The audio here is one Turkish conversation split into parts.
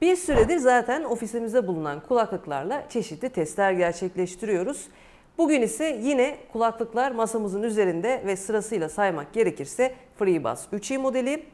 Bir süredir zaten ofisimizde bulunan kulaklıklarla çeşitli testler gerçekleştiriyoruz. Bugün ise yine kulaklıklar masamızın üzerinde ve sırasıyla saymak gerekirse FreeBuds 3i modeli,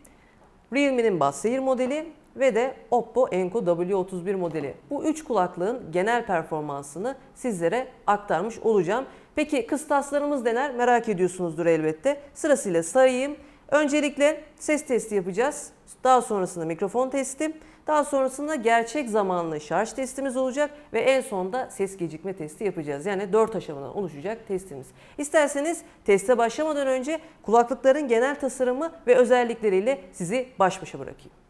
Realme'nin Buds Air modeli ve de Oppo Enco W31 modeli. Bu üç kulaklığın genel performansını sizlere aktarmış olacağım. Peki kıstaslarımız neler merak ediyorsunuzdur elbette. Sırasıyla sayayım. Öncelikle ses testi yapacağız. Daha sonrasında mikrofon testi. Daha sonrasında gerçek zamanlı şarj testimiz olacak ve en sonda ses gecikme testi yapacağız. Yani 4 aşamadan oluşacak testimiz. İsterseniz teste başlamadan önce kulaklıkların genel tasarımı ve özellikleriyle sizi baş başa bırakayım.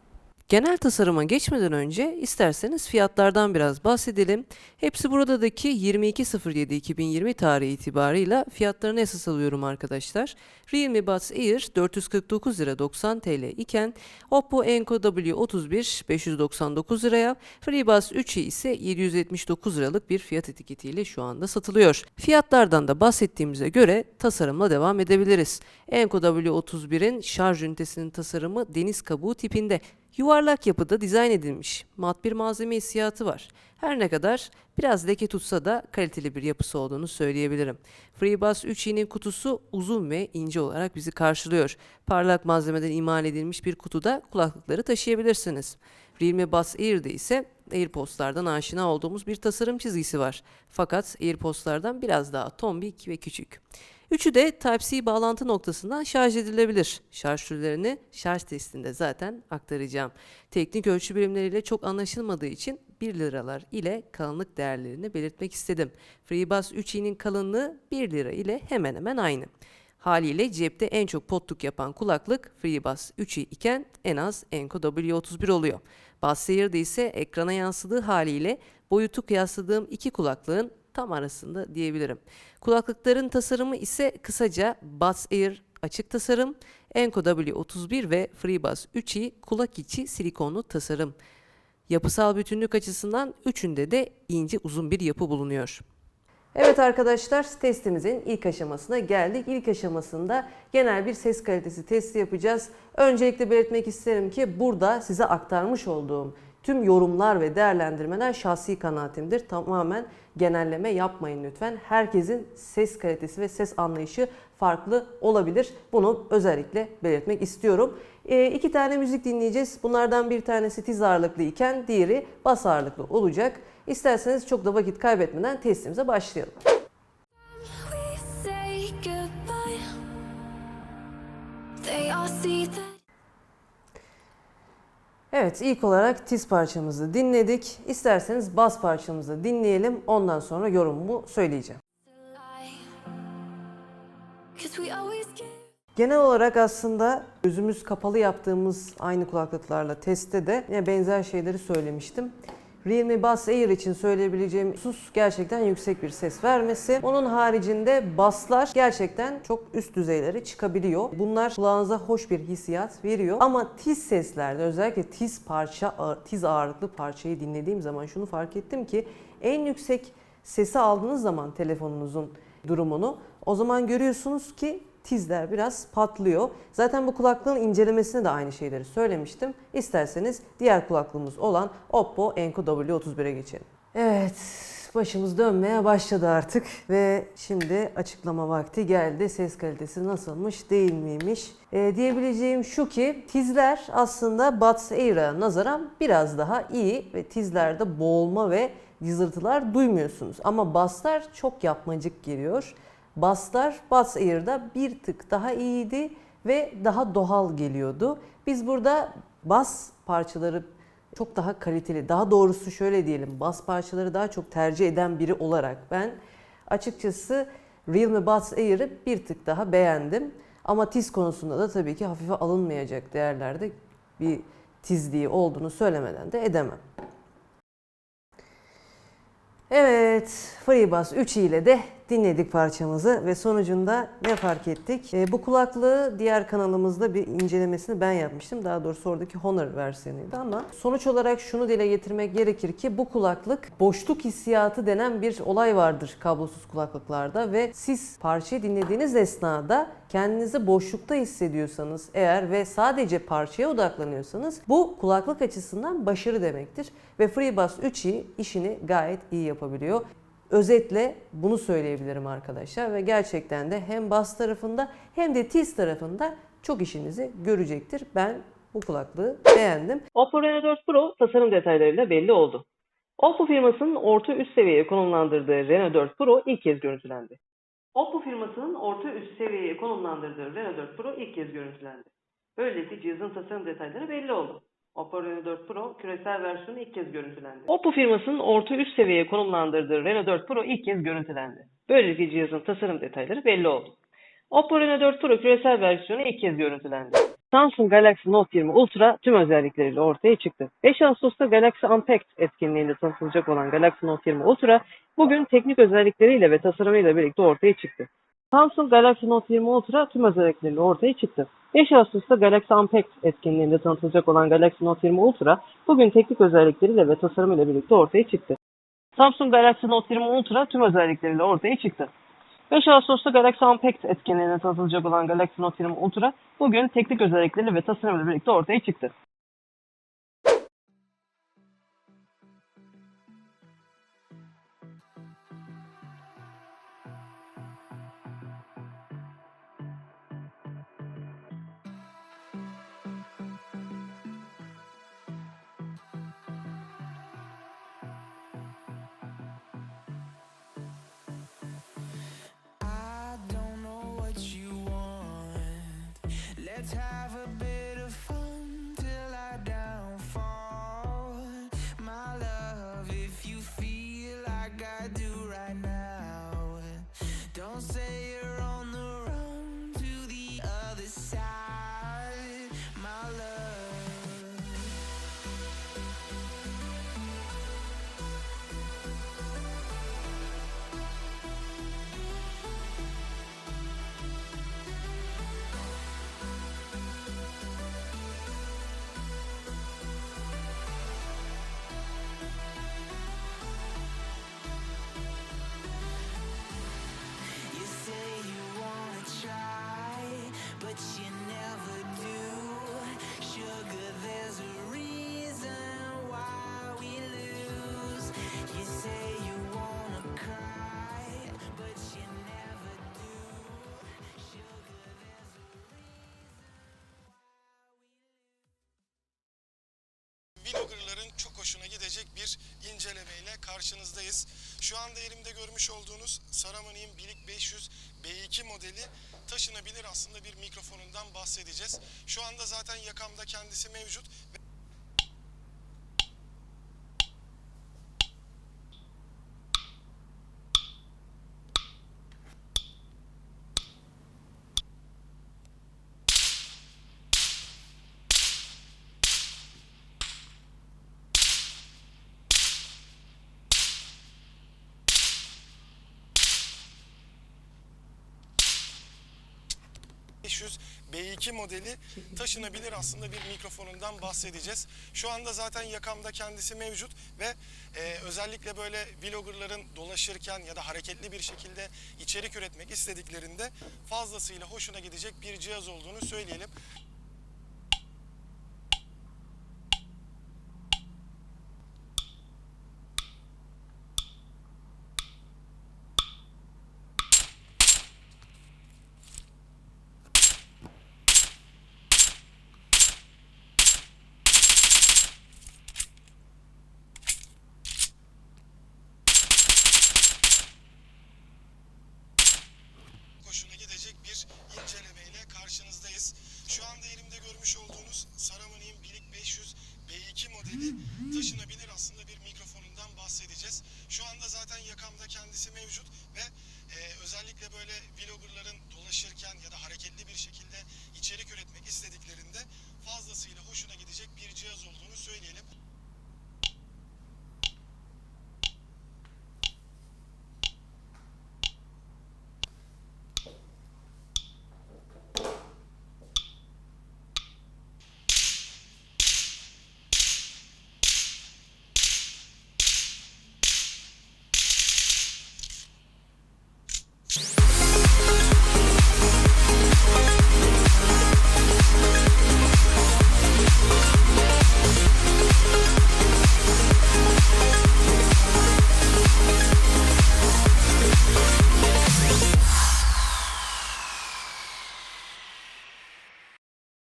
Genel tasarıma geçmeden önce isterseniz fiyatlardan biraz bahsedelim. Hepsi buradaki 22.07.2020 tarihi itibarıyla fiyatlarını esas alıyorum arkadaşlar. Realme Buds Air 449 lira 90 TL iken Oppo Enco W31 599 liraya, FreeBuds 3i ise 779 liralık bir fiyat etiketiyle şu anda satılıyor. Fiyatlardan da bahsettiğimize göre tasarımla devam edebiliriz. Enco W31'in şarj ünitesinin tasarımı deniz kabuğu tipinde. Yuvarlak yapıda dizayn edilmiş. Mat bir malzeme hissiyatı var. Her ne kadar biraz leke tutsa da kaliteli bir yapısı olduğunu söyleyebilirim. FreeBuds 3i'nin kutusu uzun ve ince olarak bizi karşılıyor. Parlak malzemeden imal edilmiş bir kutuda kulaklıkları taşıyabilirsiniz. Realme Buds Air'de ise AirPods'lardan aşina olduğumuz bir tasarım çizgisi var. Fakat AirPods'lardan biraz daha tombik ve küçük. Üçü de Type-C bağlantı noktasından şarj edilebilir. Şarj türlerini şarj testinde zaten aktaracağım. Teknik ölçü birimleriyle çok anlaşılmadığı için 1 liralar ile kalınlık değerlerini belirtmek istedim. FreeBuds 3i'nin kalınlığı 1 lira ile hemen hemen aynı. Haliyle cepte en çok potluk yapan kulaklık FreeBuds 3i iken en az Enco W31 oluyor. Buds Air'de ise ekrana yansıdığı haliyle boyutu kıyasladığım iki kulaklığın tam arasında diyebilirim. Kulaklıkların tasarımı ise kısaca Buds Air açık tasarım, Enco W31 ve FreeBuds 3i kulak içi silikonlu tasarım. Yapısal bütünlük açısından üçünde de ince uzun bir yapı bulunuyor. Evet arkadaşlar testimizin ilk aşamasına geldik. İlk aşamasında genel bir ses kalitesi testi yapacağız. Öncelikle belirtmek isterim ki burada size aktarmış olduğum tüm yorumlar ve değerlendirmeler şahsi kanaatimdir. Tamamen genelleme yapmayın lütfen. Herkesin ses kalitesi ve ses anlayışı farklı olabilir. Bunu özellikle belirtmek istiyorum. E, iki tane müzik dinleyeceğiz. Bunlardan bir tanesi tiz ağırlıklı iken diğeri bas ağırlıklı olacak. İsterseniz çok da vakit kaybetmeden testimize başlayalım. They all see that. Evet ilk olarak tiz parçamızı dinledik. İsterseniz bas parçamızı dinleyelim. Ondan sonra yorumumu söyleyeceğim. Genel olarak aslında gözümüz kapalı yaptığımız aynı kulaklıklarla testte de yine benzer şeyleri söylemiştim. Realme Buds Air için söyleyebileceğim husus gerçekten yüksek bir ses vermesi. Onun haricinde basslar gerçekten çok üst düzeylere çıkabiliyor. Bunlar kulağınıza hoş bir hissiyat veriyor. Ama tiz seslerde özellikle tiz parça, tiz ağırlıklı parçayı dinlediğim zaman şunu fark ettim ki en yüksek sesi aldığınız zaman telefonunuzun durumunu o zaman görüyorsunuz ki tizler biraz patlıyor. Zaten bu kulaklığın incelemesine de aynı şeyleri söylemiştim. İsterseniz diğer kulaklığımız olan Oppo Enco W31'e geçelim. Evet, başımız dönmeye başladı artık ve şimdi açıklama vakti geldi. Ses kalitesi nasılmış, değil miymiş? Ee, diyebileceğim şu ki tizler aslında Buds Air'a nazaran biraz daha iyi ve tizlerde boğulma ve cızırtılar duymuyorsunuz. Ama basslar çok yapmacık geliyor. Basslar Buds Air'da bir tık daha iyiydi ve daha doğal geliyordu. Biz burada bas parçaları çok daha kaliteli, daha doğrusu şöyle diyelim, bas parçaları daha çok tercih eden biri olarak ben açıkçası Realme Buds Air'ı bir tık daha beğendim. Ama tiz konusunda da tabii ki hafife alınmayacak değerlerde bir tizliği olduğunu söylemeden de edemem. Evet, FreeBuds 3 ile de dinledik parçamızı ve sonucunda ne fark ettik? E, bu kulaklığı diğer kanalımızda bir incelemesini ben yapmıştım. Daha doğrusu oradaki Honor versiyonuydu ama sonuç olarak şunu dile getirmek gerekir ki bu kulaklık boşluk hissiyatı denen bir olay vardır kablosuz kulaklıklarda ve siz parçayı dinlediğiniz esnada kendinizi boşlukta hissediyorsanız eğer ve sadece parçaya odaklanıyorsanız bu kulaklık açısından başarı demektir ve FreeBuds 3i işini gayet iyi yapabiliyor. Özetle bunu söyleyebilirim arkadaşlar ve gerçekten de hem bas tarafında hem de tiz tarafında çok işinizi görecektir. Ben bu kulaklığı beğendim. Oppo Reno 4 Pro tasarım detaylarıyla belli oldu. Oppo firmasının orta üst seviyeye konumlandırdığı Reno 4 Pro ilk kez görüntülendi. Oppo firmasının orta üst seviyeye konumlandırdığı Reno 4 Pro ilk kez görüntülendi. Böylece cihazın tasarım detayları belli oldu. Oppo Reno 4 Pro küresel versiyonu ilk kez görüntülendi. Oppo firmasının orta üst seviyeye konumlandırdığı Reno 4 Pro ilk kez görüntülendi. Böylece cihazın tasarım detayları belli oldu. Oppo Reno 4 Pro küresel versiyonu ilk kez görüntülendi. Samsung Galaxy Note 20 Ultra tüm özellikleriyle ortaya çıktı. 5 Ağustos'ta Galaxy Unpacked etkinliğinde tanıtılacak olan Galaxy Note 20 Ultra bugün teknik özellikleriyle ve tasarımıyla birlikte ortaya çıktı. Samsung Galaxy Note 20 Ultra tüm özellikleriyle ortaya çıktı. 5 Ağustos'ta Galaxy Unpacked etkinliğinde tanıtılacak olan Galaxy Note 20 Ultra bugün teknik özellikleriyle ve tasarımıyla birlikte ortaya çıktı. Samsung Galaxy Note 20 Ultra tüm özellikleriyle ortaya çıktı. 5 Ağustos'ta Galaxy Unpacked etkinliğine tanıtılacak olan Galaxy Note 20 Ultra bugün teknik özellikleriyle ve tasarımıyla birlikte ortaya çıktı. Let's have a bit of fun karşınızdayız. Şu anda elimde görmüş olduğunuz Saramoni'nin Bilik 500 B2 modeli taşınabilir aslında bir mikrofonundan bahsedeceğiz. Şu anda zaten yakamda kendisi mevcut. ...500 B2 modeli taşınabilir aslında bir mikrofonundan bahsedeceğiz. Şu anda zaten yakamda kendisi mevcut ve e, özellikle böyle vloggerların dolaşırken ya da hareketli bir şekilde içerik üretmek istediklerinde fazlasıyla hoşuna gidecek bir cihaz olduğunu söyleyelim.